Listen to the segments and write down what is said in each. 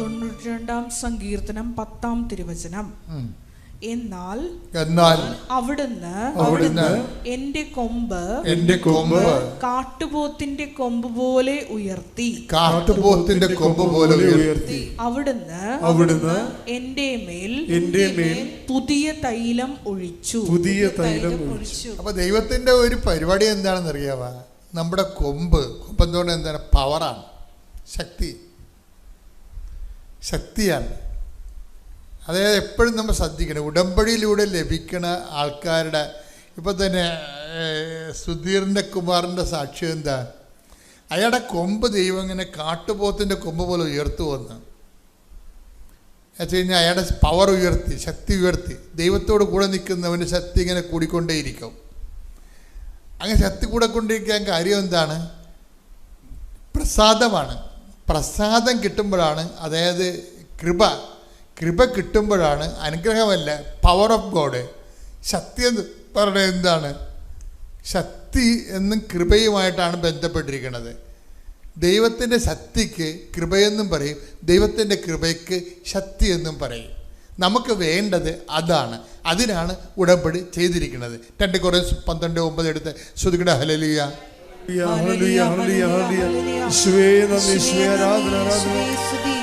തൊണ്ണൂറ്റി രണ്ടാം സങ്കീർത്തനം പത്താം തിരുവചനം. എന്നാൽ എന്നാൽ അവിടുന്ന് അവിടുന്ന് എന്റെ കൊമ്പ് എന്റെ കൊമ്പ് കാട്ടുപോത്തിന്റെ കൊമ്പ് പോലെ ഉയർത്തി. കാട്ടുപോത്തിന്റെ കൊമ്പ് പോലെ ഉയർത്തി. അവിടുന്ന് അവിടുന്ന് എന്റെ മേൽ എന്റെ മേൽ പുതിയ തൈലം ഒഴിച്ചു. പുതിയ തൈലം ഒഴിച്ചു. അപ്പൊ ദൈവത്തിന്റെ ഒരു പരിപാടി എന്താണെന്ന് അറിയാവാ നമ്മുടെ കൊമ്പ് കൊമ്പ് എന്തുകൊണ്ട് എന്താണ്? പവറാണ് ശക്തി. ശക്തിയാണ്. അതായത് എപ്പോഴും നമ്മൾ ശ്രദ്ധിക്കണം. ഉടമ്പടിയിലൂടെ ലഭിക്കണ ആൾക്കാരുടെ ഇപ്പം തന്നെ സുധീറിന്റെ കുമാറിന്റെ സാക്ഷ്യം എന്താ? അയാളുടെ കൊമ്പ് ദൈവം ഇങ്ങനെ കാട്ടുപോത്തിന്റെ കൊമ്പ് പോലെ ഉയർത്തു വന്ന്. വെച്ച് കഴിഞ്ഞാൽ അയാളുടെ പവർ ഉയർത്തി ശക്തി ഉയർത്തി. ദൈവത്തോട് കൂടെ നിൽക്കുന്നവന്റെ ശക്തി ഇങ്ങനെ കൂടിക്കൊണ്ടേയിരിക്കും. അങ്ങനെ ശക്തി കൂടെ കൊണ്ടിരിക്കാൻ കാര്യം എന്താണ്? പ്രസാദമാണ്. പ്രസാദം കിട്ടുമ്പോഴാണ് അതായത് കൃപ കൃപ കിട്ടുമ്പോഴാണ് അനുഗ്രഹമല്ല പവർ ഓഫ് ഗോഡ് ശക്തി എന്ന് പറയുന്നത് എന്താണ്? ശക്തി എന്നും കൃപയുമായിട്ടാണ് ബന്ധപ്പെട്ടിരിക്കുന്നത്. ദൈവത്തിന്റെ ശക്തിക്ക് കൃപയെന്നും പറയും ദൈവത്തിന്റെ കൃപയ്ക്ക് ശക്തി എന്നും പറയും. നമുക്ക് വേണ്ടത് അതാണ്. അതിനാണ് ഉടമ്പടി ചെയ്തിരിക്കുന്നത്. രണ്ട് കുറേ പന്ത്രണ്ട് ഒമ്പത് എടുത്ത് ശ്രുതികട ഹലലിയ ആരാധന, ആരാധന.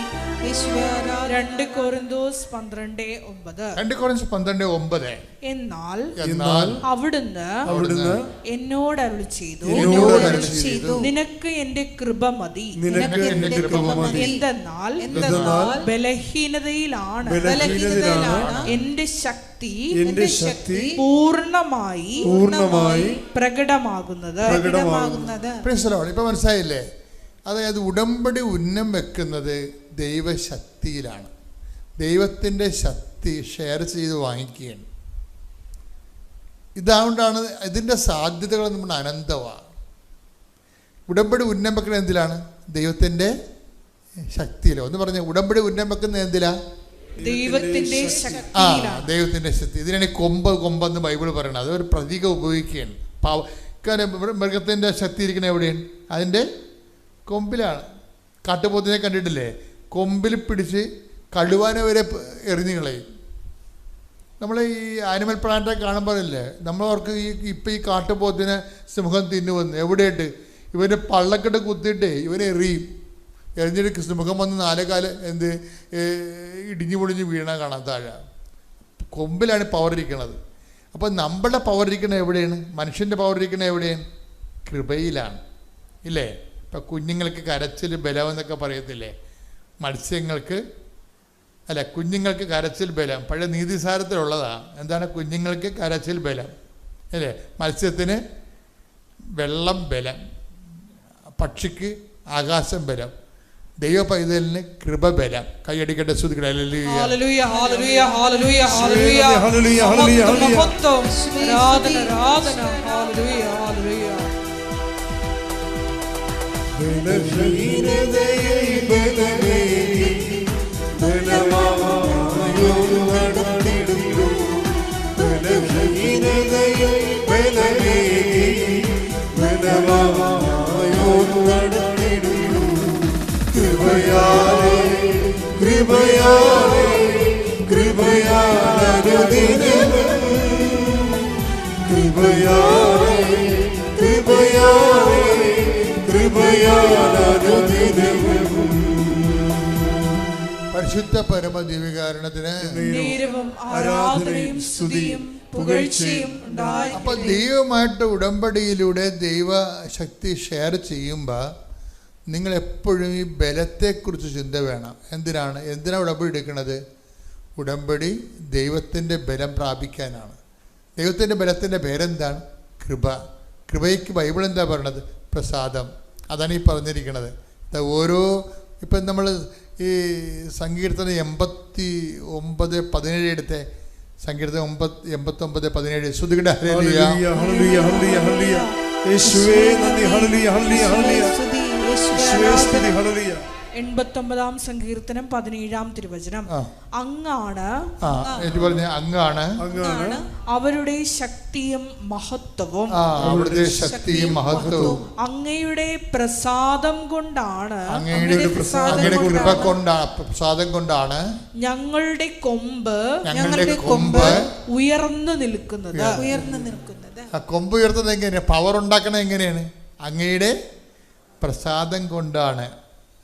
രണ്ട് കൊറിന്തോസ് പന്ത്രണ്ട് ഒമ്പത്. രണ്ട് പന്ത്രണ്ട് ഒമ്പത്. എന്നാൽ എന്നാൽ അവിടുന്ന് അവിടുന്ന് എന്നോട് അരുൾ ചെയ്തു എന്നോട് ചെയ്തു. നിനക്ക് എന്റെ കൃപ മതി. നിനക്ക് എന്റെ കൃപ മതി. എന്തെന്നാൽ എന്തെന്നാൽ ബലഹീനതയിലാണ് ബലഹീനതയിലാണ് എന്റെ ശക്തി എന്റെ ശക്തി പൂർണമായി പൂർണമായി പ്രകടമാകുന്നത്. പ്രകടമാകുന്നത്. ഇപ്പം മനസ്സിലായില്ലേ? അതായത് ഉടമ്പടി ഉന്നം വെക്കുന്നത് ദൈവശക്തിയിലാണ്. ദൈവത്തിന്റെ ശക്തി ഷെയർ ചെയ്ത് വാങ്ങിക്കുകയാണ്. ഇതാകൊണ്ടാണ് ഇതിന്റെ സാധ്യതകൾ നമ്മുടെ അനന്തമാണ്. ഉടമ്പടി ഉന്നം വെക്കുന്നത് എന്തിലാണ്? ദൈവത്തിന്റെ ശക്തിയിലോ. എന്ന് പറഞ്ഞ ഉടമ്പടി ഉന്നം വെക്കുന്നത് എന്തിലാ ദൈവത്തിന്റെ ആ ദൈവത്തിന്റെ ശക്തി. ഇതിനാണ് കൊമ്പ് കൊമ്പെന്ന് ബൈബിൾ പറയണത്. അതൊരു പ്രതീകം ഉപയോഗിക്കുകയാണ്. പാവ കാരണം മൃഗത്തിന്റെ ശക്തി ഇരിക്കുന്നത് എവിടെയാണ്? അതിന്റെ കൊമ്പിലാണ്. കാട്ടുപോത്തിനെ കണ്ടിട്ടില്ലേ? കൊമ്പിൽ പിടിച്ച് കടുവാനെ വരെ എറിഞ്ഞു കളയും. നമ്മൾ ഈ ആനിമൽ പ്ലാന്റെ കാണുമ്പോഴല്ലേ നമ്മളവർക്ക് ഈ ഇപ്പം ഈ കാട്ടുപോത്തിനെ സിംഹം തിന്നുവന്ന് എവിടെയിട്ട്? ഇവന്റെ പള്ളക്കെട്ട് കുത്തിയിട്ട് ഇവനെ എറിയും. എറിഞ്ഞിട്ട് സിംഹം വന്ന് നാലേകാൽ എന്ത് ഇടിഞ്ഞു പൊടിഞ്ഞ് വീണ കാണാൻ താഴെ. കൊമ്പിലാണ് പവർ ഇരിക്കുന്നത് അപ്പോൾ നമ്മളുടെ പവർ ഇരിക്കുന്നത് എവിടെയാണ്? മനുഷ്യന്റെ പവർ ഇരിക്കുന്നത് എവിടെയാണ്? കൃപയിലാണ്. ഇല്ലേ? ഇപ്പം കുഞ്ഞുങ്ങൾക്ക് കരച്ചിൽ ബലമെന്നൊക്കെ പറയത്തില്ലേ? മത്സ്യങ്ങൾക്ക് അല്ല കുഞ്ഞുങ്ങൾക്ക് കരച്ചിൽ ബലം. പഴയ നീതിസാരത്തിലുള്ളതാണ് എന്താണ് കുഞ്ഞുങ്ങൾക്ക് കരച്ചിൽ ബലം? അല്ലേ? മത്സ്യത്തിന് വെള്ളം ബലം. പക്ഷിക്ക് ആകാശം ബലം. ദൈവ പൈതലിന് കൃപ ബലം. കൈയടിക്കട്ടെ ശ്രുതിക്കട്ടെ ബലഹീനതയെ ബലമേകി, ബലവാനായൊരു നടന്നിടുന്നു. ബലഹീനതയെ ബലമേകി, ബലവാനായൊരു നടന്നിടുന്നു. കൃപയാലേ കൃപയാലേ കൃപയാലനുദിനവും കൃപയാലേ കൃപയാലേ പരിശുദ്ധ പരമ ദിവ്യകാരണത്തിന് ആരാധനയും സ്തുതിയും പുകഴ്ചയും ഉണ്ടായി അപ്പൊ ദൈവമായിട്ട് ഉടമ്പടിയിലൂടെ ദൈവശക്തി ഷെയർ ചെയ്യുമ്പോൾ നിങ്ങൾ എപ്പോഴും ഈ ബലത്തെക്കുറിച്ച് ചിന്ത വേണം. എന്തിനാണ്? എന്തിനാണ് ഉടമ്പടി എടുക്കുന്നത്? ഉടമ്പടി ദൈവത്തിന്റെ ബലം പ്രാപിക്കാനാണ്. ദൈവത്തിന്റെ ബലത്തിന്റെ പേരെന്താണ്? കൃപ. കൃപയ്ക്ക് ബൈബിൾ എന്താ പറയണത് പ്രസാദം. അതാണ് ഈ പറഞ്ഞിരിക്കുന്നത് ഇത് ഓരോ ഇപ്പം നമ്മൾ ഈ സങ്കീർത്തനം എൺപത്തി ഒമ്പത് പതിനേഴ് എടുത്തെ. സങ്കീർത്തനം ഒമ്പത് എൺപത്തൊമ്പത് പതിനേഴ്. ശ്രുതികളുടെ ഹല്ലേലൂയ. എൺപത്തൊമ്പതാം സങ്കീർത്തനം പതിനേഴാം തിരുവചനം. അങ്ങാണ് അങ്ങാണ്. അങ്ങാണ്. അവരുടെ ശക്തിയും മഹത്വവും. അവരുടെ ശക്തിയും മഹത്വവും. അങ്ങയുടെ പ്രസാദം കൊണ്ടാണ്. അങ്ങയുടെ അങ്ങയുടെ കൃപ കൊണ്ടാണ്. പ്രസാദം കൊണ്ടാണ് ഞങ്ങളുടെ കൊമ്പ് ഞങ്ങളുടെ കൊമ്പ് ഉയർന്നു നിൽക്കുന്നത്. ഉയർന്നു നിൽക്കുന്നത്. കൊമ്പ് ഉയർത്തുന്നത് എങ്ങനെയാണ് പവർ ഉണ്ടാക്കണത് എങ്ങനെയാണ്? അങ്ങയുടെ പ്രസാദം കൊണ്ടാണ്.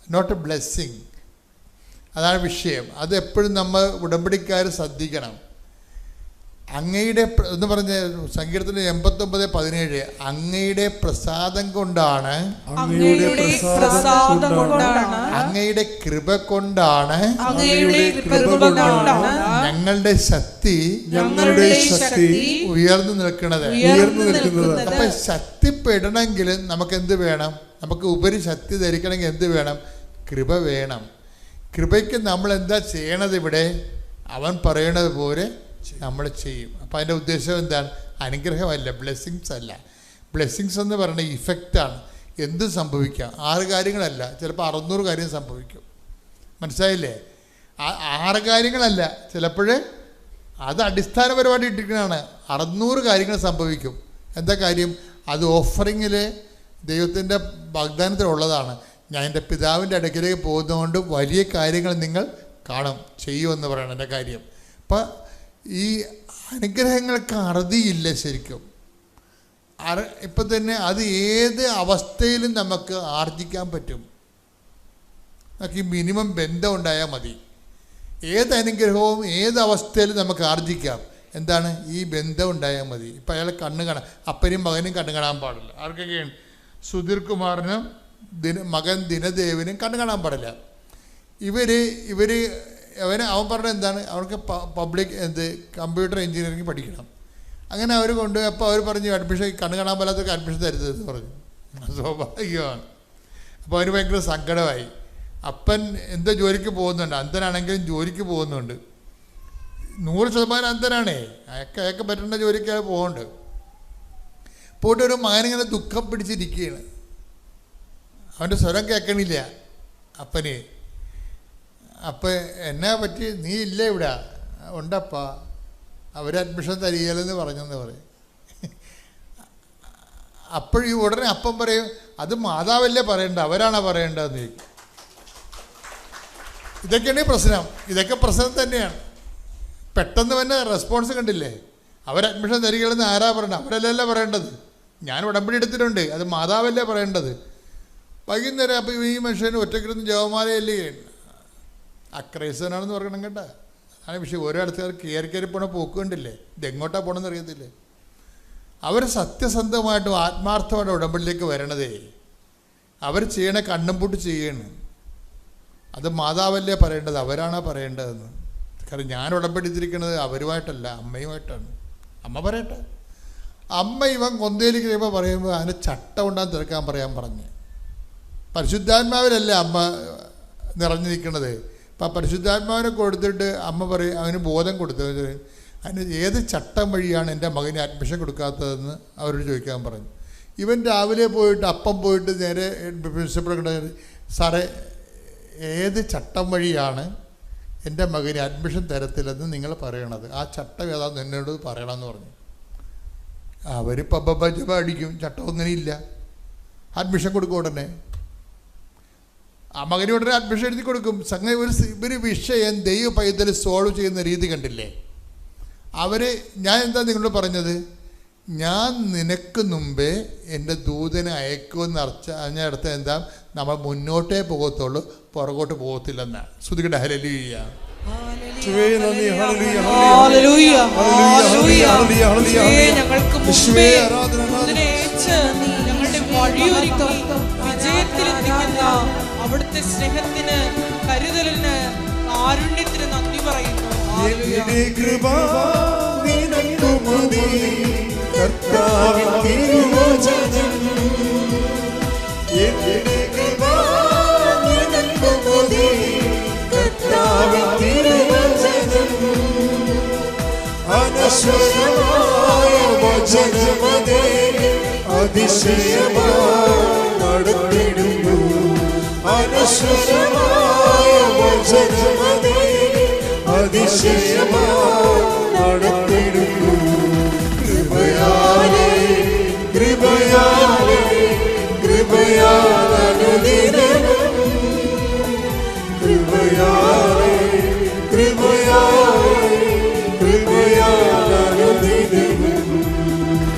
നോട്ട് എ ബ്ലെസ്സിങ് അതാണ് വിഷയം. അത് എപ്പോഴും നമ്മൾ ഉടമ്പടിക്കാർ ശ്രദ്ധിക്കണം. അങ്ങയുടെ എന്ന് പറഞ്ഞ സങ്കീർത്തനം എൺപത്തൊമ്പത് പതിനേഴ് അങ്ങയുടെ പ്രസാദം കൊണ്ടാണ് അങ്ങയുടെ കൃപ കൊണ്ടാണ് അങ്ങയുടെ കൃപ കൊണ്ടാണ് ഞങ്ങളുടെ ശക്തി ഞങ്ങളുടെ ശക്തി ഉയർന്നു നിൽക്കുന്നത്. ഉയർന്നു നിൽക്കുന്നത്. അപ്പൊ ശക്തിപ്പെടണമെങ്കിൽ നമുക്ക് എന്ത് വേണം? നമുക്ക് ഉപരി ശക്തി ധരിക്കണമെങ്കിൽ എന്ത് വേണം? കൃപ വേണം. കൃപയ്ക്ക് നമ്മൾ എന്താ ചെയ്യണത് ഇവിടെ? അവൻ പറയണത് പോലെ നമ്മൾ ചെയ്യും. അപ്പം അതിന്റെ ഉദ്ദേശം എന്താണ്? അനുഗ്രഹമല്ല ബ്ലെസ്സിങ്സ് അല്ല. ബ്ലെസ്സിങ്സ് എന്ന് പറയുന്നത് ഇഫക്റ്റാണ് എന്ത് സംഭവിക്കാം. ആറ് കാര്യങ്ങളല്ല. ചിലപ്പോൾ അറുന്നൂറ് കാര്യം സംഭവിക്കും. മനസ്സിലായില്ലേ? ആറ് കാര്യങ്ങളല്ല. ചിലപ്പോൾ അത് അടിസ്ഥാനപരമായിട്ട് ഇട്ടിരിക്കുന്നതാണ്. അറുന്നൂറ് കാര്യങ്ങൾ സംഭവിക്കും. എന്താ കാര്യം? അത് ഓഫറിങ്ങിൽ ദൈവത്തിന്റെ വാഗ്ദാനത്തിലുള്ളതാണ്. ഞാൻ എന്റെ പിതാവിന്റെ അടുക്കിലേക്ക് പോകുന്നതുകൊണ്ട് വലിയ കാര്യങ്ങൾ നിങ്ങൾ കാണും ചെയ്യുമെന്ന് പറയണം എന്റെ കാര്യം. അപ്പം ഈ അനുഗ്രഹങ്ങൾക്ക് അറുതിയില്ല ശരിക്കും. അറ ഇപ്പം തന്നെ അത് ഏത് അവസ്ഥയിലും നമുക്ക് ആർജിക്കാൻ പറ്റും. നമുക്ക് ഈ മിനിമം ബന്ധം ഉണ്ടായാൽ മതി. ഏത് അനുഗ്രഹവും ഏത് അവസ്ഥയിലും നമുക്ക് ആർജിക്കാം. എന്താണ്? ഈ ബന്ധം ഉണ്ടായാൽ മതി. ഇപ്പം അയാൾ കണ്ണ് കാണാൻ അപ്പനും മകനും കണ്ണ് കാണാൻ പാടില്ല. ആർക്കൊക്കെയാണ് സുധീർ കുമാറിനും ദിന മകൻ ദിനദേവിനും കണ്ണ് കാണാൻ പാടില്ല. ഇവർ ഇവർ അവൻ അവൻ പറഞ്ഞത് എന്താണ്? അവർക്ക് പബ്ലിക് എന്ത് കമ്പ്യൂട്ടർ എഞ്ചിനീയറിംഗ് പഠിക്കണം. അങ്ങനെ അവർ കൊണ്ട് അപ്പോൾ അവർ പറഞ്ഞു അഡ്മിഷൻ കണ്ണ് കാണാൻ പാലാത്തവർക്ക് അഡ്മിഷൻ തരുത് എന്ന് പറഞ്ഞു. സ്വാഭാവികമാണ്. അപ്പോൾ അവന് ഭയങ്കര സങ്കടമായി. അപ്പൻ എന്തോ ജോലിക്ക് പോകുന്നുണ്ട്. അന്തനാണെങ്കിലും ജോലിക്ക് പോകുന്നുണ്ട്. നൂറ് ശതമാനം അന്ധനാണേ. അയക്ക അയക്ക പറ്റുന്ന ജോലിക്ക് പോകുന്നുണ്ട് പോയിട്ട് ഒരു മകനിങ്ങനെ ദുഃഖം പിടിച്ചിരിക്കുകയാണ്. അവന്റെ സ്വരം കേൾക്കണില്ല. അപ്പന് അപ്പം എന്നാ പറ്റി? നീ ഇല്ല ഇവിടെ? ഉണ്ടപ്പാ. അവർ അഡ്മിഷൻ തരികയില്ലെന്ന് പറഞ്ഞെന്ന് പറയും. അപ്പോഴീ ഉടനെ അപ്പം പറയും അത് മാതാവല്ലേ പറയണ്ട അവരാണോ പറയേണ്ടതെന്ന് ചോദിക്കും. ഇതൊക്കെയാണ് പ്രശ്നം. ഇതൊക്കെ പ്രശ്നം തന്നെയാണ്. പെട്ടെന്ന് തന്നെ റെസ്പോൺസ് കണ്ടില്ലേ? അവർ അഡ്മിഷൻ തരികയെന്ന് ആരാ പറയണ്ടത് അവരല്ലല്ലോ പറയേണ്ടത്. ഞാൻ ഉടമ്പടി എടുത്തിട്ടുണ്ട്. അത് മാതാവല്ലേ പറയേണ്ടത്. വൈകുന്നേരം അപ്പോൾ ഈ മനുഷ്യന് ഒറ്റക്കിരുന്ന് ജവമാലയല്ലേ? അക്രൈസനാണെന്ന് പറയണം കേട്ടാ. അതാണ് പക്ഷേ ഓരോ അടുത്തുകാർ കയറി കയറി പോണ പോക്ക് കണ്ടില്ലേ? ഇതെങ്ങോട്ടാ പോകണമെന്ന് അറിയത്തില്ലേ? അവർ സത്യസന്ധമായിട്ടും ആത്മാർത്ഥമായിട്ടും ഉടമ്പടിയിലേക്ക് വരണതേ. അവർ ചെയ്യണ കണ്ണും പൂട്ട് ചെയ്യണം. അത് മാതാവല്ലേ പറയേണ്ടത്? അവരാണോ പറയേണ്ടതെന്ന്? കാരണം ഞാൻ ഉടമ്പടിച്ചിരിക്കുന്നത് അവരുമായിട്ടല്ല അമ്മയുമായിട്ടാണ്. അമ്മ പറയട്ടെ. അമ്മ ഇവൻ കൊന്തയിലേക്ക് കഴിയുമ്പോൾ പറയുമ്പോൾ അതിന് ചട്ടം ഉണ്ടാൻ തീർക്കാൻ പറയാൻ പറഞ്ഞ്. പരിശുദ്ധാത്മാവിലല്ലേ അമ്മ നിറഞ്ഞു നിൽക്കുന്നത് അപ്പം പരിശുദ്ധാത്മാവിനെ കൊടുത്തിട്ട് അമ്മ പറയും അവന് ബോധം കൊടുത്തു അതിന് ഏത് ചട്ടം വഴിയാണ് എന്റെ മകന് അഡ്മിഷൻ കൊടുക്കാത്തതെന്ന് അവരോട് ചോദിക്കാൻ പറഞ്ഞു. ഇവൻ രാവിലെ പോയിട്ട് അപ്പം പോയിട്ട് നേരെ പ്രിൻസിപ്പൾ സാറേ ഏത് ചട്ടം വഴിയാണ് എന്റെ മകന് അഡ്മിഷൻ തരത്തില്ലെന്ന് നിങ്ങൾ പറയണത്. ആ ചട്ടം ഏതാന്ന് എന്നോട് പറയണമെന്ന് പറഞ്ഞു. അവർ പബ്ബ അടിക്കും ചട്ടം ഒന്നിനെ ഇല്ല. അഡ്മിഷൻ കൊടുക്കും ഉടനെ. ആ മകന് ഉടനെ അഡ്മിഷൻ എഴുതി കൊടുക്കും. സംഗതി ഒരു ഒരു വിഷയം ദൈവ പൈതൽ സോൾവ് ചെയ്യുന്ന രീതി കണ്ടില്ലേ? അവർ ഞാൻ എന്താ നിങ്ങളോട് പറഞ്ഞത്? ഞാൻ നിനക്ക് മുമ്പേ എന്റെ ദൂതനെ അയക്കുമെന്ന് അർച്ച അതിനടുത്ത് എന്താ? നമ്മൾ മുന്നോട്ടേ പോകത്തുള്ളൂ പുറകോട്ട് പോകത്തില്ലെന്നാണ് ശ്രുതികട ഹരലിയ അവിടുത്തെ സ്നേഹത്തിന് കരുതലിന് കാരുണ്യത്തിന് നന്ദി പറയുന്നു. അനശ്വരമായ വചനമതേ അതിശയമായി നടത്തിടുന്നു അനശ്വരമായ വചനമതേ അതിശയമായി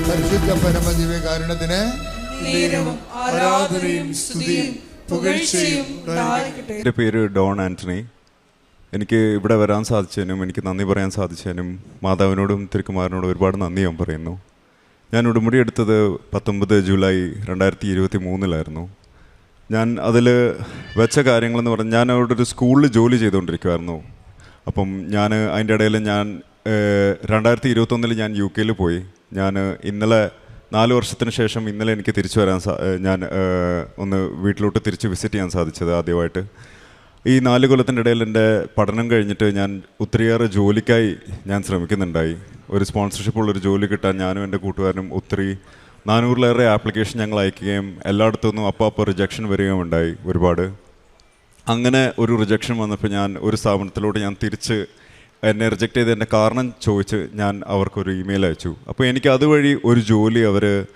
പരിശുദ്ധ ആരാധനയും സ്തുതിയും പുകഴ്ചയും എന്റെ പേര് ഡോൺ ആന്റണി എനിക്ക് ഇവിടെ വരാൻ സാധിച്ചതിനും എനിക്ക് നന്ദി പറയാൻ സാധിച്ചതിനും മാതാവിനോടും തിരുക്കുമാരനോടും ഒരുപാട് നന്ദി ഞാൻ പറയുന്നു. ഞാൻ ഉടുമുടി എടുത്തത് പത്തൊമ്പത് ജൂലൈ രണ്ടായിരത്തി ഇരുപത്തി മൂന്നിലായിരുന്നു ഞാൻ അതിൽ വെച്ച കാര്യങ്ങളെന്ന് പറഞ്ഞാൽ ഞാൻ അവിടെ ഒരു സ്കൂളിൽ ജോലി ചെയ്തുകൊണ്ടിരിക്കുമായിരുന്നു അപ്പം ഞാൻ അതിന്റെ ഇടയിൽ ഞാൻ രണ്ടായിരത്തി ഇരുപത്തൊന്നിൽ ഞാൻ യു കെയിൽ പോയി. ഞാൻ ഇന്നലെ നാല് വർഷത്തിന് ശേഷം ഇന്നലെ എനിക്ക് തിരിച്ചു വരാൻ ഞാൻ ഒന്ന് വീട്ടിലോട്ട് തിരിച്ച് വിസിറ്റ് ചെയ്യാൻ സാധിച്ചത് ആദ്യമായിട്ട്. ഈ നാല് കൊല്ലത്തിന്റെ ഇടയിൽ എന്റെ പഠനം കഴിഞ്ഞിട്ട് ഞാൻ ഒത്തിരിയേറെ ജോലിക്കായി ഞാൻ ശ്രമിക്കുന്നുണ്ടായി. ഒരു സ്പോൺസർഷിപ്പ് ഉള്ളൊരു ജോലി കിട്ടാൻ ഞാനും എന്റെ കൂട്ടുകാരനും ഒത്തിരി നാനൂറിലേറെ ആപ്ലിക്കേഷൻ ഞങ്ങൾ അയക്കുകയും എല്ലായിടത്തു നിന്നും അപ്പോൾ അപ്പോൾ റിജക്ഷൻ വരികയും ഉണ്ടായി ഒരുപാട്. അങ്ങനെ ഒരു റിജക്ഷൻ വന്നപ്പോൾ ഞാൻ ഒരു സ്ഥാപനത്തിലോട്ട് ഞാൻ തിരിച്ച് എന്നെ റിജക്റ്റ് ചെയ്തതിന്റെ കാരണം ചോദിച്ച് ഞാൻ അവർക്കൊരു ഇമെയിൽ അയച്ചു. അപ്പോൾ എനിക്ക് അതുവഴി ഒരു ജോലി അവർ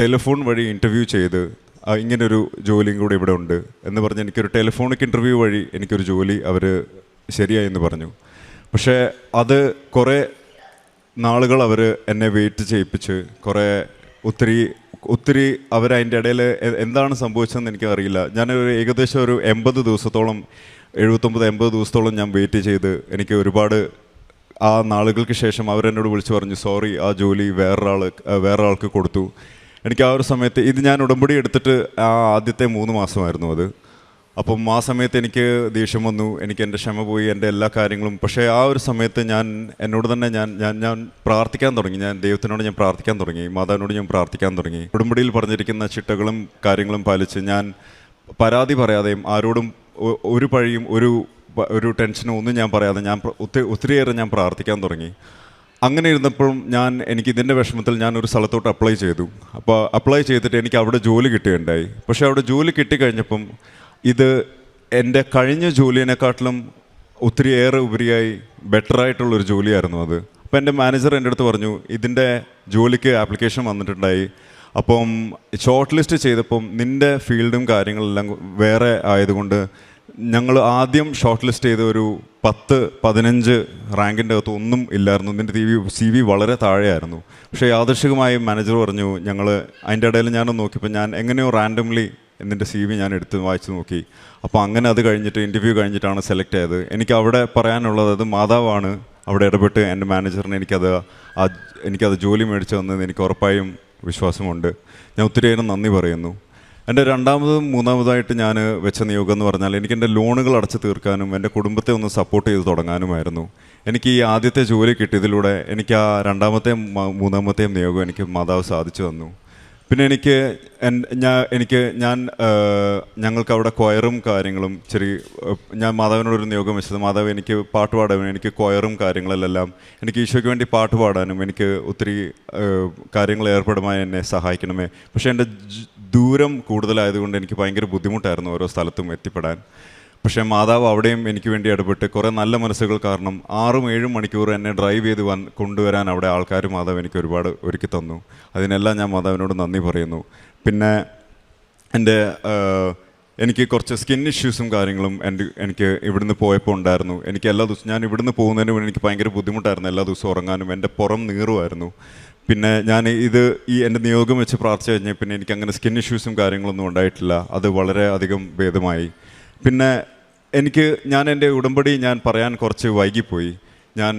ടെലിഫോൺ വഴി ഇന്റർവ്യൂ ചെയ്ത് ഇങ്ങനൊരു ജോലിയും കൂടെ ഇവിടെ ഉണ്ട് എന്ന് പറഞ്ഞ് എനിക്കൊരു ടെലിഫോണിക് ഇന്റർവ്യൂ വഴി എനിക്കൊരു ജോലി അവർ ശരിയായി എന്ന് പറഞ്ഞു. പക്ഷേ അത് കുറേ നാളുകൾ അവർ എന്നെ വെയിറ്റ് ചെയ്യിപ്പിച്ച് കുറേ ഒത്തിരി ഒത്തിരി അവർ അതിന്റെ ഇടയിൽ എന്താണ് സംഭവിച്ചതെന്ന് എനിക്കറിയില്ല ഞാനൊരു ഏകദേശം ഒരു എൺപത് ദിവസത്തോളം എഴുപത്തൊമ്പത് എൺപത് ദിവസത്തോളം ഞാൻ വെയിറ്റ് ചെയ്ത് എനിക്ക് ഒരുപാട് ആ നാളുകൾക്ക് ശേഷം അവരെന്നോട് വിളിച്ചു പറഞ്ഞു സോറി ആ ജോലി വേറൊരാൾ വേറൊരാൾക്ക് കൊടുത്തു. എനിക്ക് ആ ഒരു സമയത്ത് ഇത് ഞാൻ ഉടമ്പടി എടുത്തിട്ട് ആ ആദ്യത്തെ മൂന്ന് മാസമായിരുന്നു അത്. അപ്പം ആ സമയത്ത് എനിക്ക് ദേഷ്യം വന്നു എനിക്ക് എന്റെ ക്ഷമ പോയി എന്റെ എല്ലാ കാര്യങ്ങളും. പക്ഷേ ആ ഒരു സമയത്ത് ഞാൻ എന്നോട് തന്നെ ഞാൻ ഞാൻ ഞാൻ പ്രാർത്ഥിക്കാൻ തുടങ്ങി. ഞാൻ ദൈവത്തിനോട് ഞാൻ പ്രാർത്ഥിക്കാൻ തുടങ്ങി മാതാവിനോട് ഞാൻ പ്രാർത്ഥിക്കാൻ തുടങ്ങി. ഉടമ്പടിയിൽ പറഞ്ഞിരിക്കുന്ന ചിട്ടകളും കാര്യങ്ങളും പാലിച്ച് ഞാൻ പരാതി പറയാതെയും ആരോടും ഒരു പഴിയും ഒരു ഒരു ടെൻഷനും ഒന്നും ഞാൻ പറയാതെ ഞാൻ ഒത്തിരിയേറെ ഞാൻ പ്രാർത്ഥിക്കാൻ തുടങ്ങി. അങ്ങനെ ഇരുന്നപ്പോഴും ഞാൻ എനിക്ക് ഇതിന്റെ വിഷമത്തിൽ ഞാൻ ഒരു സ്ഥലത്തോട്ട് അപ്ലൈ ചെയ്തു. അപ്പോൾ അപ്ലൈ ചെയ്തിട്ട് എനിക്ക് അവിടെ ജോലി കിട്ടുകയുണ്ടായി. പക്ഷേ അവിടെ ജോലി കിട്ടിക്കഴിഞ്ഞപ്പം ഇത് എന്റെ കഴിഞ്ഞ ജോലിയെക്കാട്ടിലും ഒത്തിരിയേറെ ഉപരിയായി ബെറ്ററായിട്ടുള്ളൊരു ജോലിയായിരുന്നു അത്. അപ്പോൾ എന്റെ മാനേജർ എന്റെ അടുത്ത് പറഞ്ഞു ഇതിന്റെ ജോലിക്ക് ആപ്ലിക്കേഷൻ വന്നിട്ടുണ്ടായി. അപ്പം ഷോർട്ട് ലിസ്റ്റ് ചെയ്തപ്പം നിന്റെ ഫീൽഡും കാര്യങ്ങളെല്ലാം വേറെ ആയതുകൊണ്ട് ഞങ്ങൾ ആദ്യം ഷോർട്ട് ലിസ്റ്റ് ചെയ്ത ഒരു പത്ത് പതിനഞ്ച് റാങ്കിന്റെ അകത്ത് ഒന്നും ഇല്ലായിരുന്നു. നിന്റെ ടി വി സി വി വളരെ താഴെയായിരുന്നു. പക്ഷേ യാദൃശികമായി മാനേജർ പറഞ്ഞു ഞങ്ങൾ അതിന്റെ ഇടയിൽ ഞാനൊന്ന് നോക്കിയപ്പോൾ ഞാൻ എങ്ങനെയോ റാൻഡംലി എന്നിന്റെ സി വി ഞാൻ എടുത്ത് വായിച്ചു നോക്കി. അപ്പോൾ അങ്ങനെ അത് കഴിഞ്ഞിട്ട് ഇന്റർവ്യൂ കഴിഞ്ഞിട്ടാണ് സെലക്ട് ചെയ്തത് എനിക്ക് അവിടെ പറയാനുള്ളത് അത് മാതാവാണ് അവിടെ ഇടപെട്ട് എന്റെ മാനേജറിന് എനിക്കത് എനിക്കത് ജോലി മേടിച്ചു തന്നതെന്ന് എനിക്ക് ഉറപ്പായും വിശ്വാസമുണ്ട്. ഞാൻ ഒത്തിരിയേറെ നന്ദി പറയുന്നു. എന്റെ രണ്ടാമതും മൂന്നാമതായിട്ട് ഞാൻ വെച്ച നിയോഗം എന്ന് പറഞ്ഞാൽ എനിക്ക് എന്റെ ലോണുകൾ അടച്ചു തീർക്കാനും എന്റെ കുടുംബത്തെ ഒന്ന് സപ്പോർട്ട് ചെയ്ത് തുടങ്ങാനുമായിരുന്നു. എനിക്ക് ഈ ആദ്യത്തെ ജോലി കിട്ടിയതിലൂടെ എനിക്ക് ആ രണ്ടാമത്തെയും മൂന്നാമത്തെയും നിയോഗം എനിക്ക് മാതാവ് സാധിച്ചു തന്നു. പിന്നെ എനിക്ക് ഞാൻ എനിക്ക് ഞാൻ ഞങ്ങൾക്ക് അവിടെ കൊയറും കാര്യങ്ങളും ചെറിയ ഞാൻ മാതാവിനോടൊരു നിയോഗം വെച്ചത്. മാതാവ് എനിക്ക് പാട്ട് പാടാനും എനിക്ക് കൊയറും കാര്യങ്ങളിലെല്ലാം എനിക്ക് ഈശോയ്ക്ക് വേണ്ടി പാട്ട് പാടാനും എനിക്ക് ഒത്തിരി കാര്യങ്ങൾ ഏർപ്പെടുമായി എന്നെ സഹായിക്കണമേ. പക്ഷേ എന്റെ ദൂരം കൂടുതലായതുകൊണ്ട് എനിക്ക് ഭയങ്കര ബുദ്ധിമുട്ടായിരുന്നു ഓരോ സ്ഥലത്തും എത്തിപ്പെടാൻ. പക്ഷേ മാതാവ് അവിടെയും എനിക്ക് വേണ്ടി ഇടപെട്ട് കുറേ നല്ല മനസ്സുകൾ കാരണം ആറും ഏഴും മണിക്കൂർ എന്നെ ഡ്രൈവ് ചെയ്ത് വൻ കൊണ്ടുവരാൻ അവിടെ ആൾക്കാർ മാതാവ് എനിക്ക് ഒരുപാട് ഒരുക്കി തന്നു. അതിനെല്ലാം ഞാൻ മാതാവിനോട് നന്ദി പറയുന്നു. പിന്നെ എന്റെ എനിക്ക് കുറച്ച് സ്കിൻ ഇഷ്യൂസും കാര്യങ്ങളും എന്റെ എനിക്ക് ഇവിടുന്ന് പോയപ്പോൾ ഉണ്ടായിരുന്നു. എനിക്ക് എല്ലാ ദിവസവും ഞാൻ ഇവിടുന്ന് പോകുന്നതിന് വേണ്ടി എനിക്ക് ഭയങ്കര ബുദ്ധിമുട്ടായിരുന്നു. എല്ലാ ദിവസവും ഉറങ്ങാനും എന്റെ പുറം നീറുമായിരുന്നു. പിന്നെ ഞാൻ ഇത് ഈ എന്റെ നിയോഗം വെച്ച് പ്രാർത്ഥിച്ചു കഴിഞ്ഞാൽ പിന്നെ എനിക്ക് അങ്ങനെ സ്കിൻ ഇഷ്യൂസും കാര്യങ്ങളൊന്നും ഉണ്ടായിട്ടില്ല. അത് വളരെ അധികം ഭേദമായി. പിന്നെ എനിക്ക് ഞാൻ എന്റെ ഉടമ്പടി ഞാൻ പറയാൻ കുറച്ച് വൈകിപ്പോയി. ഞാൻ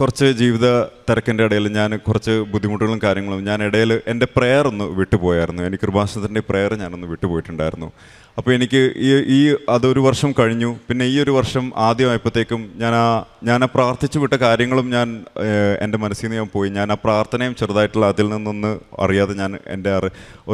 കുറച്ച് ജീവിത തിരക്കിന്റെ ഇടയിൽ ഞാൻ കുറച്ച് ബുദ്ധിമുട്ടുകളും കാര്യങ്ങളും ഞാൻ ഇടയിൽ എന്റെ പ്രെയർ ഒന്ന് വിട്ടുപോയായിരുന്നു. എനിക്ക് കൃപാസനത്തിന്റെ പ്രെയർ ഞാനൊന്ന് വിട്ടുപോയിട്ടുണ്ടായിരുന്നു. അപ്പോൾ എനിക്ക് ഈ ഈ അതൊരു വർഷം കഴിഞ്ഞു. പിന്നെ ഈ ഒരു വർഷം ആദ്യമായപ്പോഴത്തേക്കും ഞാൻ ആ ഞാൻ ആ പ്രാർത്ഥിച്ചു വിട്ട കാര്യങ്ങളും ഞാൻ എന്റെ മനസ്സിൽ നിന്ന് ഞാൻ പോയി. ഞാൻ ആ പ്രാർത്ഥനയും ചെറുതായിട്ടുള്ള അതിൽ നിന്നൊന്ന് അറിയാതെ ഞാൻ എന്റെ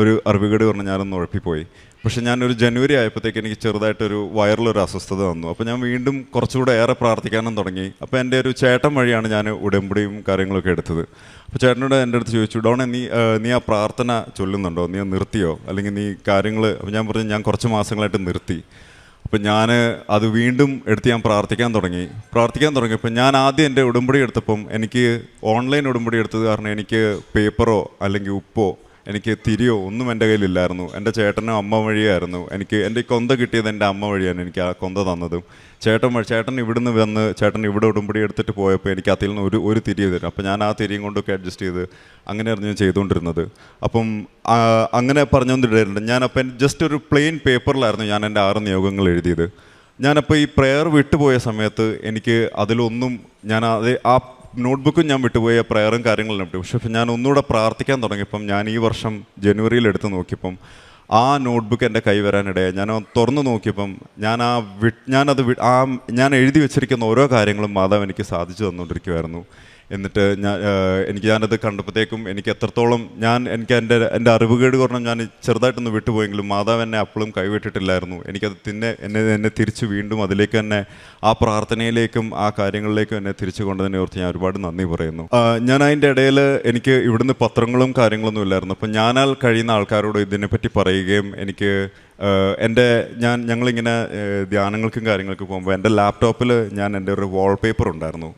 ഒരു അറിവുകേട് പറഞ്ഞ് ഞാനൊന്ന് ഉഴപ്പിപ്പോയി. പക്ഷെ ഞാനൊരു ജനുവരി ആയപ്പോഴത്തേക്ക് എനിക്ക് ചെറുതായിട്ടൊരു വയറിലൊരു അസ്വസ്ഥത വന്നു. അപ്പോൾ ഞാൻ വീണ്ടും കുറച്ചുകൂടെ ഏറെ പ്രാർത്ഥിക്കാനും തുടങ്ങി. അപ്പോൾ എന്റെ ഒരു ചേട്ടൻ വഴിയാണ് ഞാൻ ഉടമ്പടിയും കാര്യങ്ങളൊക്കെ എടുത്തത്. അപ്പോൾ ചേട്ടനോട് എന്റെ അടുത്ത് ചോദിച്ചു ഡോണെ നീ നീ ആ പ്രാർത്ഥന ചൊല്ലുന്നുണ്ടോ? നീ നിർത്തിയോ? അല്ലെങ്കിൽ നീ കാര്യങ്ങൾ അപ്പോൾ ഞാൻ പറഞ്ഞു ഞാൻ കുറച്ച് മാസങ്ങളായിട്ട് നിർത്തി. അപ്പം ഞാൻ അത് വീണ്ടും എടുത്ത് ഞാൻ പ്രാർത്ഥിക്കാൻ തുടങ്ങി. പ്രാർത്ഥിക്കാൻ തുടങ്ങി തുടങ്ങിയപ്പോൾ ഞാൻ ആദ്യം എന്റെ ഉടമ്പടി എടുത്തപ്പം എനിക്ക് ഓൺലൈൻ ഉടമ്പടി എടുത്തത് കാരണം എനിക്ക് പേപ്പറോ അല്ലെങ്കിൽ ഉപ്പോ എനിക്ക് തിരിയോ? ഒന്നും എന്റെ കയ്യിലില്ലായിരുന്നു. എന്റെ ചേട്ടനും അമ്മ വഴിയായിരുന്നു. എനിക്ക് എന്റെ കൊന്ത കിട്ടിയത് എന്റെ അമ്മ വഴിയാണ് എനിക്ക് ആ കൊന്ത തന്നതും. ചേട്ടൻ ചേട്ടൻ ഇവിടുന്ന് വന്ന് ചേട്ടൻ ഇവിടെ ഉടുമ്പടി എടുത്തിട്ട് പോയപ്പോൾ എനിക്ക് അതിൽ നിന്ന് ഒരു ഒരു തിരി തരും. അപ്പോൾ ഞാൻ ആ തിരിയും കൊണ്ടൊക്കെ അഡ്ജസ്റ്റ് ചെയ്ത് അങ്ങനെയായിരുന്നു ഞാൻ ചെയ്തുകൊണ്ടിരുന്നത്. അപ്പം അങ്ങനെ അങ്ങനെ പറഞ്ഞുകൊണ്ടിരുന്നുണ്ട് ഞാനപ്പം ജസ്റ്റ് ഒരു പ്ലെയിൻ പേപ്പറിലായിരുന്നു ഞാൻ എന്റെ ആറ് നിയോഗങ്ങൾ എഴുതിയത്. ഞാനപ്പോൾ ഈ പ്രെയർ വിട്ടുപോയ സമയത്ത് എനിക്ക് അതിലൊന്നും ഞാൻ അത് ആ നോട്ട്ബുക്കും ഞാൻ വിട്ടുപോയ പ്രയറും കാര്യങ്ങളെല്ലാം വിട്ടു പക്ഷെ ഞാൻ ഒന്നുകൂടെ പ്രാർത്ഥിക്കാൻ തുടങ്ങിയപ്പം ഞാൻ ഈ വർഷം ജനുവരിയിൽ എടുത്ത് നോക്കിയപ്പം ആ നോട്ട്ബുക്ക് എന്റെ കൈ വരാനിടയായി. ഞാൻ തുറന്നു നോക്കിയപ്പം ഞാൻ ആ വി ഞാനത് ആ ഞാൻ എഴുതി വെച്ചിരിക്കുന്ന ഓരോ കാര്യങ്ങളും മാതാവ് എനിക്ക് സാധിച്ചു തന്നുകൊണ്ടിരിക്കുമായിരുന്നു എന്നിട്ട് ഞാൻ എനിക്ക് ഞാനത് കണ്ടപ്പോഴത്തേക്കും എനിക്ക് എത്രത്തോളം ഞാൻ എനിക്ക് എന്റെ എന്റെ അറിവുകേട് കാരണം ഞാൻ ചെറുതായിട്ടൊന്ന് വിട്ടുപോയെങ്കിലും മാതാവ് എന്നെ അപ്പോഴും കൈവിട്ടിട്ടില്ലായിരുന്നു. എനിക്കത് പിന്നെ എന്നെ എന്നെ തിരിച്ച് വീണ്ടും അതിലേക്ക് തന്നെ ആ പ്രാർത്ഥനയിലേക്കും ആ കാര്യങ്ങളിലേക്കും എന്നെ തിരിച്ചു കൊണ്ടതിനെ ഓർത്ത് ഞാൻ ഒരുപാട് നന്ദി പറയുന്നു. ഞാൻ അതിന്റെ ഇടയിൽ എനിക്ക് ഇവിടുന്ന് പത്രങ്ങളും കാര്യങ്ങളൊന്നും ഇല്ലായിരുന്നു. അപ്പം ഞാനാൽ കഴിയുന്ന ആൾക്കാരോട് ഇതിനെപ്പറ്റി പറയുകയും എനിക്ക് എന്റെ ഞാൻ ഞങ്ങളിങ്ങനെ ധ്യാനങ്ങൾക്കും കാര്യങ്ങൾക്കും പോകുമ്പോൾ എന്റെ ലാപ്ടോപ്പിൽ ഞാൻ എന്റെ ഒരു വാൾപേപ്പർ ഉണ്ടായിരുന്നു.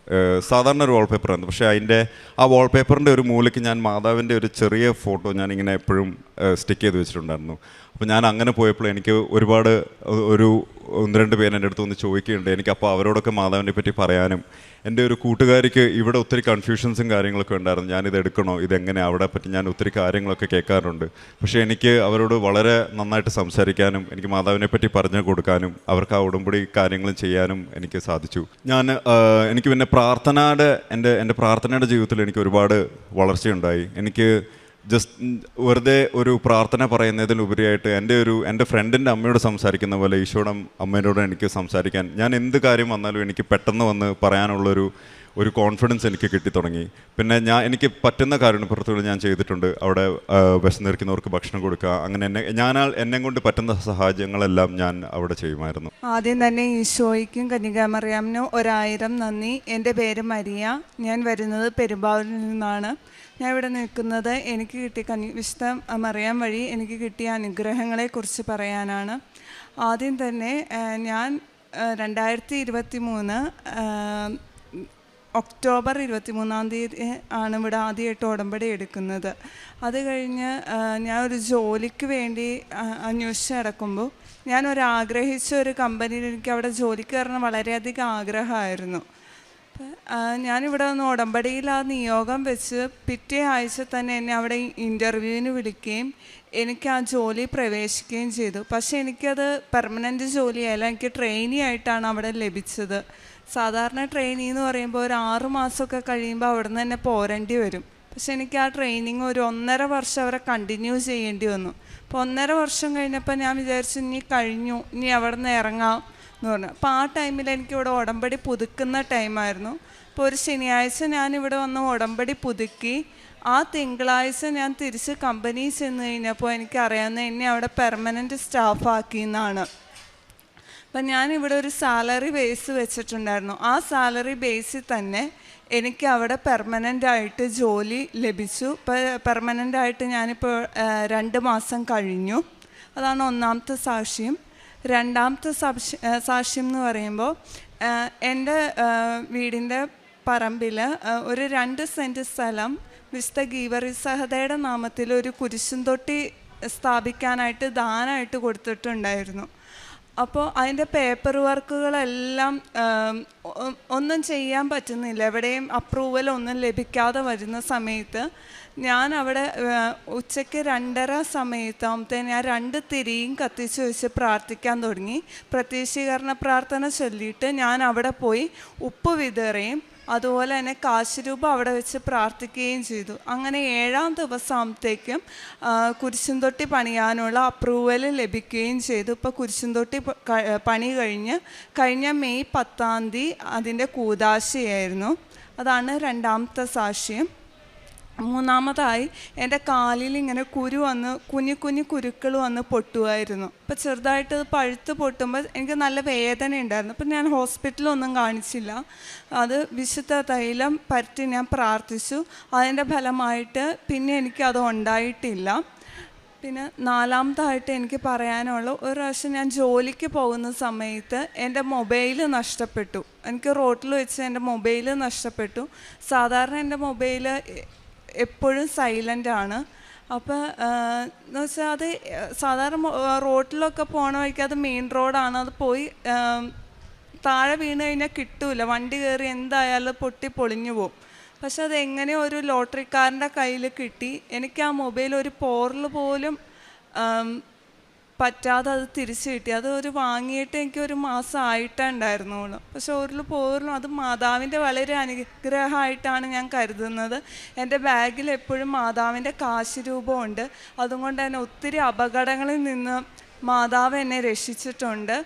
സാധാരണ ഒരു വാൾപേപ്പർ ആയിരുന്നു. പക്ഷേ അതിന്റെ ആ വാൾപേപ്പറിന്റെ ഒരു മൂലയ്ക്ക് ഞാൻ മാതാവിന്റെ ഒരു ചെറിയ ഫോട്ടോ ഞാനിങ്ങനെ എപ്പോഴും സ്റ്റിക്ക് ചെയ്ത് വെച്ചിട്ടുണ്ടായിരുന്നു. അപ്പോൾ ഞാൻ അങ്ങനെ പോയപ്പോൾ എനിക്ക് ഒരുപാട് ഒരു ഒന്ന് രണ്ട് പേര് എന്റെ അടുത്ത് വന്ന് ചോദിക്കുന്നുണ്ട്. എനിക്ക് അപ്പോൾ അവരോടൊക്കെ മാതാവിനെ പറ്റി പറയാനും എന്റെ ഒരു കൂട്ടുകാരിക്ക് ഇവിടെ ഒത്തിരി കൺഫ്യൂഷൻസും കാര്യങ്ങളൊക്കെ ഉണ്ടായിരുന്നു. ഞാനിത് എടുക്കണോ? ഇതെങ്ങനെ? അവിടെ പറ്റി ഞാൻ ഒത്തിരി കാര്യങ്ങളൊക്കെ കേൾക്കാറുണ്ട്. പക്ഷേ എനിക്ക് അവരോട് വളരെ നന്നായിട്ട് സംസാരിക്കാനും എനിക്ക് മാതാവിനെ പറ്റി പറഞ്ഞു കൊടുക്കാനും അവർക്ക് ആ ഉടമ്പടി കാര്യങ്ങളും ചെയ്യാനും എനിക്ക് സാധിച്ചു. ഞാൻ എനിക്ക് പിന്നെ പ്രാർത്ഥനയുടെ എന്റെ എന്റെ പ്രാർത്ഥനയുടെ ജീവിതത്തിൽ എനിക്ക് ഒരുപാട് വളർച്ചയുണ്ടായി. എനിക്ക് ജസ്റ്റ് വെറുതെ ഒരു പ്രാർത്ഥന പറയുന്നതിലുപരിയായിട്ട് എന്റെ ഒരു എന്റെ ഫ്രണ്ടിന്റെ അമ്മയോട് സംസാരിക്കുന്ന പോലെ ഈശോടം അമ്മയോട് എനിക്ക് സംസാരിക്കാൻ ഞാൻ എന്ത് കാര്യം വന്നാലും എനിക്ക് പെട്ടെന്ന് വന്ന് പറയാനുള്ളൊരു ഒരു കോൺഫിഡൻസ് എനിക്ക് കിട്ടി തുടങ്ങി. പിന്നെ ഞാൻ എനിക്ക് പറ്റുന്ന കാരുണ്യപ്രവൃത്തികൾ ഞാൻ ചെയ്തിട്ടുണ്ട്. അവിടെ വിശന്നിരിക്കുന്നവർക്ക് ഭക്ഷണം കൊടുക്കുക. അങ്ങനെ എന്നെ ഞാനാൽ എന്നെ കൊണ്ട് പറ്റുന്ന സഹായങ്ങളെല്ലാം ഞാൻ അവിടെ ചെയ്യുമായിരുന്നു. ആദ്യം തന്നെ ഈശോയ്ക്കും കന്യകാമറിയാമിനും ഒരായിരം നന്ദി. എന്റെ പേര് മരിയ. ഞാൻ വരുന്നത് പെരുമ്പാവൂരിൽ നിന്നാണ്. ഞാൻ ഇവിടെ നിൽക്കുന്നത് എനിക്ക് കിട്ടിയ കനി വിശുദ്ധ മറിയാം വഴി എനിക്ക് കിട്ടിയ അനുഗ്രഹങ്ങളെക്കുറിച്ച് പറയാനാണ്. ആദ്യം തന്നെ ഞാൻ രണ്ടായിരത്തി ഇരുപത്തി മൂന്ന് ഒക്ടോബർ ഇരുപത്തി മൂന്നാം തീയതി ആണ് ഇവിടെ ആദ്യമായിട്ട് ഉടമ്പടി എടുക്കുന്നത്. അത് കഴിഞ്ഞ് ഞാൻ ഒരു ജോലിക്ക് വേണ്ടി അന്വേഷിച്ച് നടക്കുമ്പോൾ ഞാൻ ഒരു ആഗ്രഹിച്ച ഒരു കമ്പനിയിൽ എനിക്ക് അവിടെ ജോലിക്ക് കയറണം വളരെയധികം ആഗ്രഹമായിരുന്നു. ഞാനിവിടെ വന്ന് ഉടമ്പടിയിൽ ആ നിയോഗം വെച്ച് പിറ്റേ ആഴ്ച തന്നെ എന്നെ അവിടെ ഇന്റർവ്യൂവിന് വിളിക്കുകയും എനിക്ക് ആ ജോലി പ്രവേശിക്കുകയും ചെയ്തു. പക്ഷേ എനിക്കത് പെർമനന്റ് ജോലിയല്ല എനിക്ക് ട്രെയിനി ആയിട്ടാണ് അവിടെ ലഭിച്ചത്. സാധാരണ ട്രെയിനിങ് എന്ന് പറയുമ്പോൾ ഒരു ആറ് മാസമൊക്കെ കഴിയുമ്പോൾ അവിടെ നിന്ന് തന്നെ പോരേണ്ടി വരും. പക്ഷെ എനിക്ക് ആ ട്രെയിനിങ് ഒരു ഒന്നര വർഷം അവരെ കണ്ടിന്യൂ ചെയ്യേണ്ടി വന്നു. അപ്പോൾ ഒന്നര വർഷം കഴിഞ്ഞപ്പോൾ ഞാൻ വിചാരിച്ചു ഇനി കഴിഞ്ഞു ഇനി അവിടെ നിന്ന് ഇറങ്ങാം എന്ന് പറഞ്ഞു. അപ്പോൾ ആ ടൈമിൽ എനിക്ക് ഇവിടെ ഉടമ്പടി പുതുക്കുന്ന ടൈമായിരുന്നു അപ്പോൾ ഒരു ശനിയാഴ്ച ഞാൻ ഇവിടെ വന്ന് ഉടമ്പടി പുതുക്കി. ആ തിങ്കളാഴ്ച ഞാൻ തിരിച്ച് കമ്പനി ചെന്ന് കഴിഞ്ഞപ്പോൾ എനിക്കറിയാവുന്ന എന്നെ അവിടെ പെർമനന്റ് സ്റ്റാഫാക്കിയെന്നാണ് അപ്പം ഞാനിവിടെ ഒരു സാലറി ബേസ് വെച്ചിട്ടുണ്ടായിരുന്നു. ആ സാലറി ബേസിൽ തന്നെ എനിക്ക് അവിടെ പെർമനന്റ് ആയിട്ട് ജോലി ലഭിച്ചു. പെർമനന്റ് ആയിട്ട് ഞാനിപ്പോൾ രണ്ട് മാസം കഴിഞ്ഞു. അതാണ് ഒന്നാമത്തെ സാക്ഷ്യം. രണ്ടാമത്തെ സാക്ഷി സാക്ഷ്യം എന്ന് പറയുമ്പോൾ എന്റെ വീടിന്റെ പറമ്പിൽ ഒരു രണ്ട് സെന്റ് സ്ഥലം വിശുദ്ധ ഗീവറി സഹതയുടെ നാമത്തിൽ ഒരു കുരിശും തൊട്ടി സ്ഥാപിക്കാനായിട്ട് ദാനമായിട്ട് കൊടുത്തിട്ടുണ്ടായിരുന്നു. അപ്പോൾ അതിന്റെ പേപ്പർ വർക്കുകളെല്ലാം ഒന്നും ചെയ്യാൻ പറ്റുന്നില്ല. എവിടെയും അപ്രൂവൽ ഒന്നും ലഭിക്കാതെ വരുന്ന സമയത്ത് ഞാൻ അവിടെ ഉച്ചയ്ക്ക് രണ്ടര സമയത്താകുമ്പത്തേ ഞാൻ രണ്ട് തിരിയും കത്തിച്ച് വെച്ച് പ്രാർത്ഥിക്കാൻ തുടങ്ങി. പ്രത്യക്ഷീകരണ പ്രാർത്ഥന ചൊല്ലിയിട്ട് ഞാൻ അവിടെ പോയി ഉപ്പ് വിതറുകയും അതുപോലെ തന്നെ കാശുരൂപ അവിടെ വെച്ച് പ്രാർത്ഥിക്കുകയും ചെയ്തു. അങ്ങനെ ഏഴാം ദിവസമാകുമ്പോഴത്തേക്കും കുരിശുംതൊട്ടി പണിയാനുള്ള അപ്രൂവൽ ലഭിക്കുകയും ചെയ്തു. ഇപ്പോൾ കുരിശുംതൊട്ടി തൊട്ടി പണി കഴിഞ്ഞ് കഴിഞ്ഞ മെയ് പത്താം തീയതി അതിന്റെ കൂതാശയായിരുന്നു അതാണ് രണ്ടാമത്തെ സാക്ഷ്യം. മൂന്നാമതായി എന്റെ കാലിൽ ഇങ്ങനെ കുരു വന്ന് കുഞ്ഞു കുഞ്ഞു കുരുക്കൾ വന്ന് പൊട്ടുമായിരുന്നു. അപ്പോൾ ചെറുതായിട്ട് പഴുത്ത് പൊട്ടുമ്പോൾ എനിക്ക് നല്ല വേദന ഉണ്ടായിരുന്നു അപ്പം ഞാൻ ഹോസ്പിറ്റലൊന്നും കാണിച്ചില്ല. അത് വിശുദ്ധ തൈലം പറ്റി ഞാൻ പ്രാർത്ഥിച്ചു. അതിന്റെ ഫലമായിട്ട് പിന്നെ എനിക്കത് ഉണ്ടായിട്ടില്ല. പിന്നെ നാലാമതായിട്ട് എനിക്ക് പറയാനുള്ള ഒരു പ്രാവശ്യം ഞാൻ ജോലിക്ക് പോകുന്ന സമയത്ത് എന്റെ മൊബൈൽ നഷ്ടപ്പെട്ടു. എനിക്ക് റോട്ടിൽ വെച്ച് എന്റെ മൊബൈൽ നഷ്ടപ്പെട്ടു. സാധാരണ എന്റെ മൊബൈൽ എപ്പോഴും സൈലന്റ് ആണ്. അപ്പോൾ എന്ന് വെച്ചാൽ അത് സാധാരണ റോഡിലൊക്കെ പോണ വഴിക്ക് അത് മെയിൻ റോഡാണ് അത് പോയി താഴെ വീണ് കഴിഞ്ഞാൽ കിട്ടൂല. വണ്ടി കയറി എന്തായാലും പൊട്ടി പൊളിഞ്ഞു പോകും പക്ഷെ അത് എങ്ങനെ ഒരു ലോട്ടറിക്കാരന്റെ കയ്യിൽ കിട്ടി. എനിക്ക് ആ മൊബൈൽ ഒരു പോറിൽ പോലും പറ്റാതെ അത് തിരിച്ചു കിട്ടി. അത് ഒരു വാങ്ങിയിട്ട് എനിക്ക് ഒരു മാസം ആയിട്ടേ പക്ഷെ ഒരു പോറിലും അത് മാതാവിന്റെ വളരെ അനുഗ്രഹമായിട്ടാണ് ഞാൻ കരുതുന്നത്. എന്റെ ബാഗിൽ എപ്പോഴും മാതാവിന്റെ കാശ് രൂപമുണ്ട് അതുകൊണ്ട് തന്നെ ഒത്തിരി അപകടങ്ങളിൽ നിന്ന് മാതാവ് എന്നെ രക്ഷിച്ചിട്ടുണ്ട്.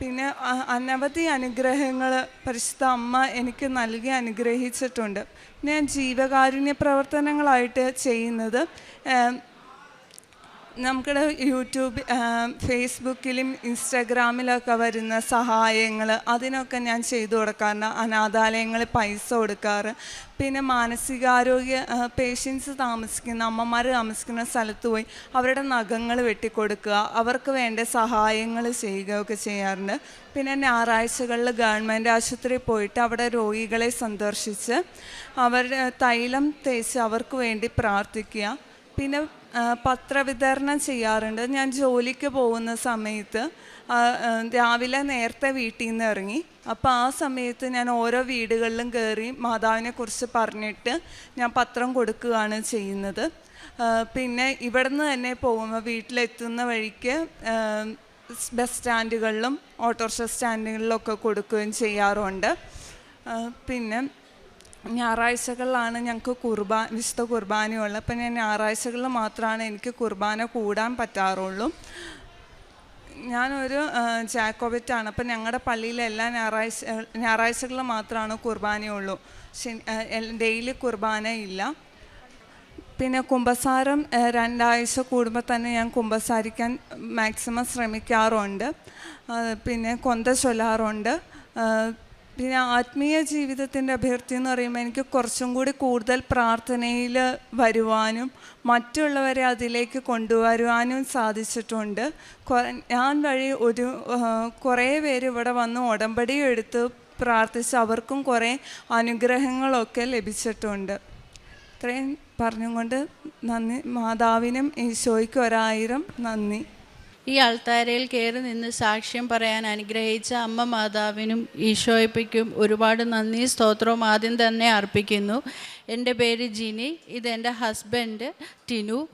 പിന്നെ അനവധി അനുഗ്രഹങ്ങൾ പരിശുദ്ധ അമ്മ എനിക്ക് നൽകി അനുഗ്രഹിച്ചിട്ടുണ്ട്. ഞാൻ ജീവകാരുണ്യ പ്രവർത്തനങ്ങളായിട്ട് ചെയ്യുന്നത് നമുക്കിടെ യൂട്യൂബ് ഫേസ്ബുക്കിലും ഇൻസ്റ്റാഗ്രാമിലൊക്കെ വരുന്ന സഹായങ്ങൾ അതിനൊക്കെ ഞാൻ ചെയ്തു കൊടുക്കാറുണ്ട്. അനാഥാലയങ്ങളിൽ പൈസ കൊടുക്കാറ്. പിന്നെ മാനസികാരോഗ്യ പേഷ്യൻസ് താമസിക്കുന്ന അമ്മമാർ താമസിക്കുന്ന സ്ഥലത്ത് പോയി അവരുടെ നഖങ്ങൾ വെട്ടിക്കൊടുക്കുക. അവർക്ക് വേണ്ട സഹായങ്ങൾ ചെയ്യുകയൊക്കെ ചെയ്യാറുണ്ട്. പിന്നെ ഞായറാഴ്ചകളിൽ ഗവൺമെന്റ് ആശുപത്രിയിൽ പോയിട്ട് അവിടെ രോഗികളെ സന്ദർശിച്ച് അവരുടെ തൈലം തേച്ച് അവർക്ക് വേണ്ടി പ്രാർത്ഥിക്കുക. പിന്നെ പത്രവിതരണം ചെയ്യാറുണ്ട്. ഞാൻ ജോലിക്ക് പോകുന്ന സമയത്ത് രാവിലെ നേരത്തെ വീട്ടിൽ നിന്ന് ഇറങ്ങി. അപ്പോൾ ആ സമയത്ത് ഞാൻ ഓരോ വീടുകളിലും കയറി മാതാവിനെ കുറിച്ച് പറഞ്ഞിട്ട് ഞാൻ പത്രം കൊടുക്കുകയാണ് ചെയ്യുന്നത്. പിന്നെ പിന്നെ ഇവിടുന്ന് തന്നെ പോകുമ്പോൾ വീട്ടിലെത്തുന്ന വഴിക്ക് ബസ് സ്റ്റാൻഡുകളിലും ഓട്ടോറിക്ഷ സ്റ്റാൻഡുകളിലൊക്കെ കൊടുക്കുകയും ചെയ്യാറുണ്ട്. പിന്നെ ഞായറാഴ്ചകളിലാണ് ഞങ്ങൾക്ക് കുർബാന വിശുദ്ധ കുർബാനയുള്ളത്. അപ്പം ഞാൻ ഞായറാഴ്ചകളിൽ മാത്രമാണ് എനിക്ക് കുർബാന കൂടാൻ പറ്റാറുള്ളൂ. ഞാനൊരു ജാക്കോബറ്റാണ്. അപ്പം ഞങ്ങളുടെ പള്ളിയിൽ എല്ലാ ഞായറാഴ്ച ഞായറാഴ്ചകളിൽ മാത്രമാണ് കുർബാനയുള്ളൂ. ഡെയിലി കുർബാന ഇല്ല. പിന്നെ കുമ്പസാരം രണ്ടാഴ്ച കൂടുമ്പോൾ തന്നെ ഞാൻ കുമ്പസാരിക്കാൻ മാക്സിമം ശ്രമിക്കാറുണ്ട്. പിന്നെ കൊന്ത ചൊല്ലാറുണ്ട്. പിന്നെ ആത്മീയ ജീവിതത്തിന്റെ അഭ്യർത്ഥി എന്ന് പറയുമ്പോൾ എനിക്ക് കുറച്ചും കൂടി കൂടുതൽ പ്രാർത്ഥനയിൽ വരുവാനും മറ്റുള്ളവരെ അതിലേക്ക് കൊണ്ടുവരുവാനും സാധിച്ചിട്ടുണ്ട്. ഞാൻ വഴി ഒരു കുറേ പേര് ഇവിടെ വന്ന് ഉടമ്പടി എടുത്ത് പ്രാർത്ഥിച്ച് അവർക്കും കുറേ അനുഗ്രഹങ്ങളൊക്കെ ലഭിച്ചിട്ടുണ്ട്. ഇത്രയും പറഞ്ഞുകൊണ്ട് നന്ദി. മാതാവിനും ഈശോയ്ക്കും ഒരായിരം നന്ദി. ഈ അൾത്താരയിൽ കയറി നിന്ന് സാക്ഷ്യം പറയാൻ അനുഗ്രഹിച്ച അമ്മ മാതാവിനും ഈശോയപ്പയ്ക്കും ഒരുപാട് നന്ദി. സ്തോത്രവും ആദ്യം തന്നെ അർപ്പിക്കുന്നു. എന്റെ പേര് ജിനി. ഇതെന്റെ ഹസ്ബൻഡ് ടിനു.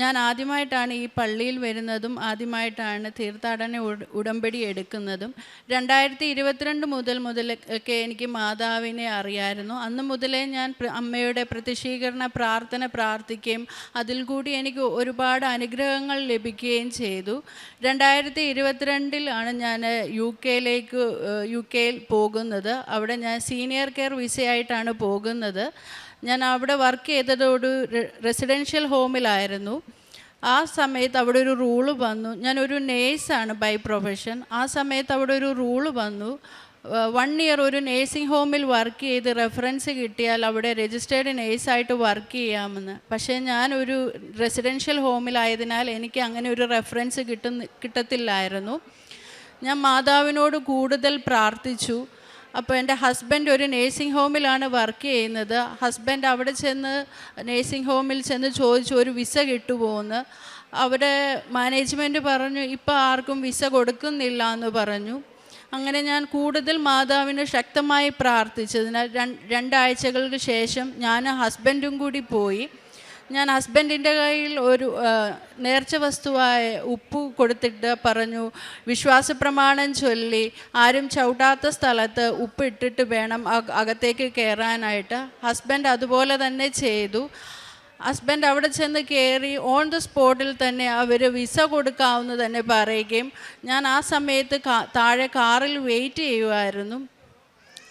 ഞാൻ ആദ്യമായിട്ടാണ് ഈ പള്ളിയിൽ വരുന്നതും ആദ്യമായിട്ടാണ് തീർത്ഥാടന ഉടമ്പടി എടുക്കുന്നതും. രണ്ടായിരത്തി ഇരുപത്തിരണ്ട് മുതൽ ഒക്കെ എനിക്ക് മാതാവിനെ അറിയായിരുന്നു. അന്ന് മുതലേ ഞാൻ അമ്മയുടെ പ്രതിഷീകരണ പ്രാർത്ഥന പ്രാർത്ഥിക്കുകയും അതിൽ കൂടി എനിക്ക് ഒരുപാട് അനുഗ്രഹങ്ങൾ ലഭിക്കുകയും ചെയ്തു. രണ്ടായിരത്തി ഇരുപത്തിരണ്ടിലാണ് ഞാൻ യു കെയിലേക്ക് യു കെയിൽ പോകുന്നത്. അവിടെ ഞാൻ സീനിയർ കെയർ വിസയായിട്ടാണ് പോകുന്നത്. ഞാൻ അവിടെ വർക്ക് ചെയ്തതോട് റെസിഡൻഷ്യൽ ഹോമിലായിരുന്നു ആ സമയത്ത് അവിടെ ഒരു റൂൾ വന്നു. ഞാനൊരു നേഴ്സാണ് ബൈ പ്രൊഫഷൻ ആ സമയത്ത് അവിടെ ഒരു റൂൾ വന്നു. വൺ ഇയർ ഒരു നേഴ്സിംഗ് ഹോമിൽ വർക്ക് ചെയ്ത് റെഫറൻസ് കിട്ടിയാൽ അവിടെ രജിസ്റ്റേർഡ് നേഴ്സായിട്ട് വർക്ക് ചെയ്യാമെന്ന്. പക്ഷേ ഞാൻ ഒരു റെസിഡൻഷ്യൽ ഹോമിലായതിനാൽ എനിക്ക് അങ്ങനെ ഒരു റെഫറൻസ് കിട്ടുന്ന കിട്ടത്തില്ലായിരുന്നു. ഞാൻ മാതാവിനോട് കൂടുതൽ പ്രാർത്ഥിച്ചു. അപ്പോൾ എന്റെ ഹസ്ബൻഡ് ഒരു നേഴ്സിംഗ് ഹോമിലാണ് വർക്ക് ചെയ്യുന്നത്. ഹസ്ബൻഡ് അവിടെ ചെന്ന് നേഴ്സിംഗ് ഹോമിൽ ചെന്ന് ചോദിച്ചു ഒരു വിസ കിട്ടുമോയെന്ന് അവിടെ മാനേജ്മെന്റ് പറഞ്ഞു ഇപ്പോൾ ആർക്കും വിസ കൊടുക്കുന്നില്ല എന്ന് പറഞ്ഞു. അങ്ങനെ ഞാൻ കൂടുതൽ മാതാവിന് ശക്തമായി പ്രാർത്ഥിച്ചതിനാൽ രണ്ട് രണ്ടാഴ്ചകൾക്ക് ശേഷം ഞാൻ ഹസ്ബൻഡും കൂടി പോയി. ഞാൻ ഹസ്ബൻഡിന്റെ കയ്യിൽ ഒരു നേർച്ച വസ്തുവായ ഉപ്പ് കൊടുത്തിട്ട് പറഞ്ഞു വിശ്വാസ പ്രമാണം ചൊല്ലി ആരും ചവിട്ടാത്ത സ്ഥലത്ത് ഉപ്പ് ഇട്ടിട്ട് വേണം അക- അകത്തേക്ക് കയറാനായിട്ട് ഹസ്ബൻഡ് അതുപോലെ തന്നെ ചെയ്തു. ഹസ്ബൻഡ് അവിടെ ചെന്ന് കയറി ഓൺ ദ സ്പോട്ടിൽ തന്നെ അവർ വിസ കൊടുക്കാവുന്ന തന്നെ പറയുകയും ഞാൻ ആ സമയത്ത് താഴെ കാറിൽ വെയിറ്റ് ചെയ്യുമായിരുന്നു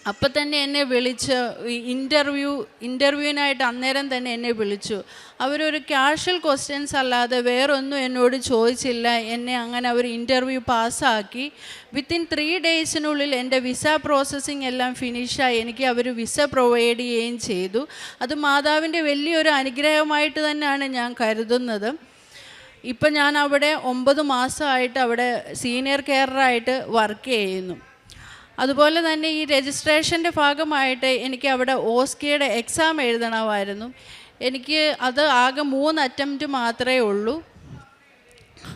അപ്പം തന്നെ എന്നെ വിളിച്ച് ഇന്റർവ്യൂ ഇന്റർവ്യൂവിനായിട്ട് അന്നേരം തന്നെ എന്നെ വിളിച്ചു. അവരൊരു ക്യാഷ്വൽ ക്വസ്റ്റ്യൻസ് അല്ലാതെ വേറൊന്നും എന്നോട് ചോദിച്ചില്ല. എന്നെ അങ്ങനെ അവർ ഇന്റർവ്യൂ പാസ്സാക്കി വിത്തിൻ ത്രീ ഡേയ്സിനുള്ളിൽ എന്റെ വിസ പ്രോസസ്സിംഗ് എല്ലാം ഫിനിഷായി എനിക്ക് അവർ വിസ പ്രൊവൈഡ് ചെയ്യുകയും ചെയ്തു. അത് മാതാവിന്റെ വലിയൊരു അനുഗ്രഹമായിട്ട് തന്നെയാണ് ഞാൻ കരുതുന്നത്. ഇപ്പം ഞാൻ അവിടെ ഒമ്പത് മാസമായിട്ട് അവിടെ സീനിയർ കെയറായിട്ട് വർക്ക് ചെയ്യുന്നു. അതുപോലെ തന്നെ ഈ രജിസ്ട്രേഷന്റെ ഭാഗമായിട്ട് എനിക്ക് അവിടെ ഓസ്കിയുടെ എക്സാം എഴുതണമായിരുന്നു. എനിക്ക് അത് ആകെ മൂന്ന് അറ്റംപ്റ്റ് മാത്രമേ ഉള്ളൂ.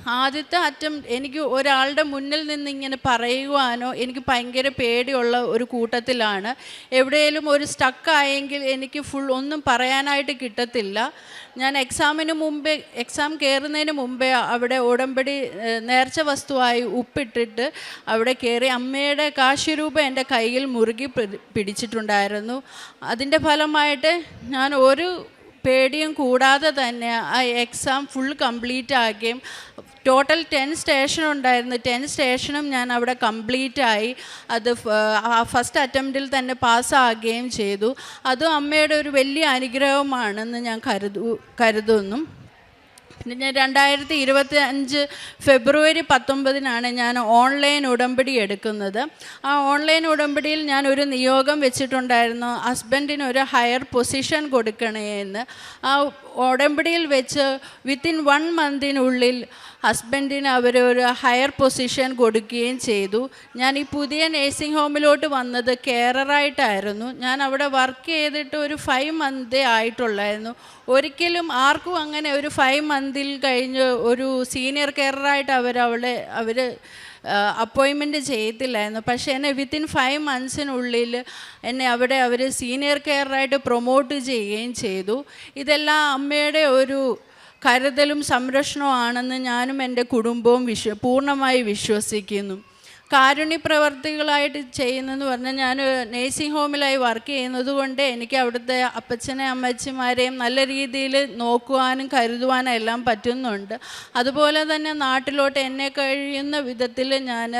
ആദ്യത്തെ അറ്റം എനിക്ക് ഒരാളുടെ മുന്നിൽ നിന്ന് ഇങ്ങനെ പറയുവാനോ എനിക്ക് ഭയങ്കര പേടിയുള്ള ഒരു കൂട്ടത്തിലാണ്. എവിടെയെങ്കിലും ഒരു സ്റ്റക്കായെങ്കിൽ എനിക്ക് ഫുൾ ഒന്നും പറയാനായിട്ട് കിട്ടത്തില്ല. ഞാൻ എക്സാമിന് മുമ്പേ എക്സാം കയറുന്നതിന് മുമ്പേ അവിടെ ഉടമ്പടി നേർച്ച വസ്തുവായി ഉപ്പിട്ടിട്ട് അവിടെ കയറി അമ്മയുടെ കാശ്യരൂപം എന്റെ കയ്യിൽ മുറുകി പിടിച്ചിട്ടുണ്ടായിരുന്നു. അതിന്റെ ഫലമായിട്ട് ഞാൻ ഒരു പേടിയും കൂടാതെ തന്നെ ആ എക്സാം ഫുൾ കംപ്ലീറ്റ് ആക്കുകയും ടോട്ടൽ ടെൻ സ്റ്റേഷൻ ഉണ്ടായിരുന്നു. ടെൻ സ്റ്റേഷനും ഞാൻ അവിടെ കംപ്ലീറ്റ് ആയി. അത് ഫസ്റ്റ് അറ്റംപ്റ്റിൽ തന്നെ പാസ്സാകുകയും ചെയ്തു. അതും അമ്മയുടെ ഒരു വലിയ അനുഗ്രഹമാണെന്ന് ഞാൻ കരുതു കരുതുന്നു. പിന്നെ ഞാൻ രണ്ടായിരത്തി ഇരുപത്തി അഞ്ച് ഫെബ്രുവരി പത്തൊമ്പതിനാണ് ഞാൻ ഓൺലൈൻ ഉടമ്പടി എടുക്കുന്നത്. ആ ഓൺലൈൻ ഉടമ്പടിയിൽ ഞാൻ ഒരു നിയോഗം വെച്ചിട്ടുണ്ടായിരുന്നു. ഹസ്ബൻഡിന് ഒരു ഹയർ പൊസിഷൻ കൊടുക്കണേ എന്ന് ആ ഉടമ്പടിയിൽ വെച്ച് വിത്തിൻ വൺ മന്തിനുള്ളിൽ ഹസ്ബൻഡിന് അവർ ഒരു ഹയർ പൊസിഷൻ കൊടുക്കുകയും ചെയ്തു. ഞാൻ ഈ പുതിയ നേഴ്സിംഗ് ഹോമിലോട്ട് വന്നത് കെയററായിട്ടായിരുന്നു ഞാൻ അവിടെ വർക്ക് ചെയ്തിട്ട് ഒരു ഫൈവ് മന്തേ ആയിട്ടുള്ളായിരുന്നു. ഒരിക്കലും ആർക്കും അങ്ങനെ ഒരു ഫൈവ് മന്തിൽ കഴിഞ്ഞ് ഒരു സീനിയർ കെയറായിട്ട് അവരവിടെ അവർ അപ്പോയിൻമെന്റ് ചെയ്യത്തില്ലായിരുന്നു പക്ഷേ എന്നെ വിത്തിൻ ഫൈവ് മന്ത്സിനുള്ളിൽ എന്നെ അവിടെ അവർ സീനിയർ കെയറായിട്ട് പ്രൊമോട്ട് ചെയ്യുകയും ചെയ്തു. ഇതെല്ലാം അമ്മയുടെ ഒരു കരുതലും സംരക്ഷണവും ആണെന്ന് ഞാനും എന്റെ കുടുംബവും വിശ്വ പൂർണമായി വിശ്വസിക്കുന്നു. കാരുണ്യ പ്രവർത്തികളായിട്ട് ചെയ്യുന്നതെന്ന് പറഞ്ഞാൽ ഞാൻ നേഴ്സിംഗ് ഹോമിലായി വർക്ക് ചെയ്യുന്നത് കൊണ്ട് എനിക്ക് അവിടുത്തെ അപ്പച്ചനെ അമ്മച്ചിമാരെയും നല്ല രീതിയിൽ നോക്കുവാനും കരുതുവാനും എല്ലാം പറ്റുന്നുണ്ട്. അതുപോലെ തന്നെ നാട്ടിലോട്ട് എന്നെ കഴിയുന്ന വിധത്തിൽ ഞാൻ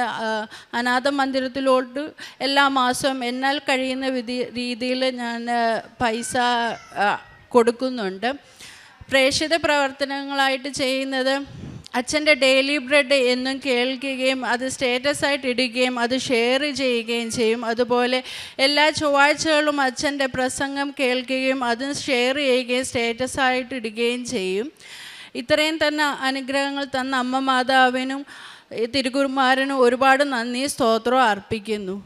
അനാഥ മന്ദിരത്തിലോട്ട് എല്ലാ മാസവും എന്നാൽ കഴിയുന്ന വിധി രീതിയിൽ ഞാൻ പൈസ കൊടുക്കുന്നുണ്ട്. പ്രേക്ഷിത പ്രവർത്തനങ്ങളായിട്ട് ചെയ്യുന്നത് അച്ഛന്റെ ഡെയിലി ബ്രെഡ് എന്നും കേൾക്കുകയും അത് സ്റ്റേറ്റസ് ആയിട്ട് ഇടുകയും അത് ഷെയർ ചെയ്യുകയും ചെയ്യും. അതുപോലെ എല്ലാ ചൊവ്വാഴ്ചകളും അച്ഛന്റെ പ്രസംഗം കേൾക്കുകയും അത് ഷെയർ ചെയ്യുകയും സ്റ്റേറ്റസ് ആയിട്ട് ഇടുകയും ചെയ്യും. ഇത്രയും തന്നെ അനുഗ്രഹങ്ങൾ തന്ന അമ്മ മാതാവിനും ഈ തിരുക്കുമാരനും ഒരുപാട് നന്ദി സ്തോത്രം അർപ്പിക്കുന്നു.